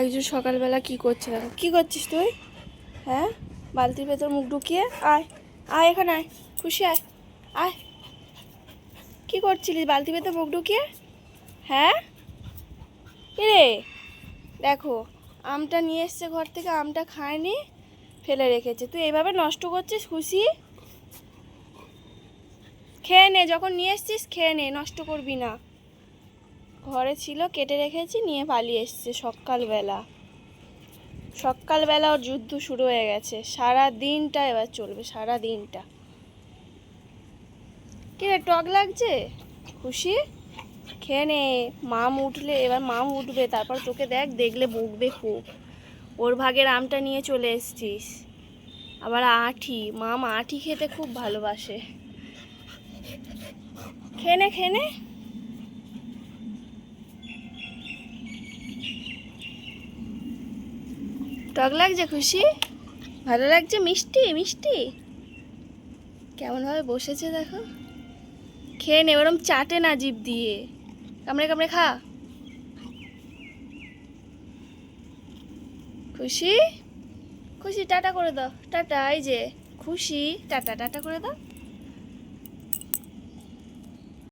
একজন সকালবেলা কি করছে দেখো। কি করছিস তুই? হ্যাঁ? বালতির ভেতর মুখ ঢুকিয়ে আয়। আয় এখানে আয়। খুশি আয়। আয়। কি করছিলিস? বালতির ভেতর মুখ ঢুকিয়ে? হ্যাঁ? রে দেখো, আমটা নিয়ে এসছে ঘর থেকে, আমটা খায়নি, ফেলে রেখেছে। তুই এইভাবে নষ্ট করছিস, খুশি? খেয়ে নে, যখন নিয়ে এসছিস, খেয়ে নে, নষ্ট করবি না। ঘরে ছিল, কেটে রেখেছি, নিয়ে পালিয়ে এসছে সকালবেলা। সকালবেলা ওর যুদ্ধ শুরু হয়ে গেছে। সারা দিনটা এবার চলবে, সারা দিনটা। কি রে, টক লাগছে? খুশি? খেয়ে নে, মাম উঠলে, এবার মাম উঠবে, তারপর তোকে দেখ, দেখলে বকবে খুব। ওর ভাগের আমটা নিয়ে চলে এসছিস। আবার আঠি, মাম আঠি খেতে খুব ভালোবাসে। খেনে নে খেয়ে নে টক লাগছে, খুশি? ভালো লাগছে, মিষ্টি মিষ্টি? কেমনভাবে বসেছে দেখো। খেয়ে নে, ওরম চাটে না জিভ দিয়ে। কামড়ে কামড়ে খা। খুশি? খুশি, টাটা করে দাও। টাটা, এই যে, খুশি, টাটা টাটা করে দাও।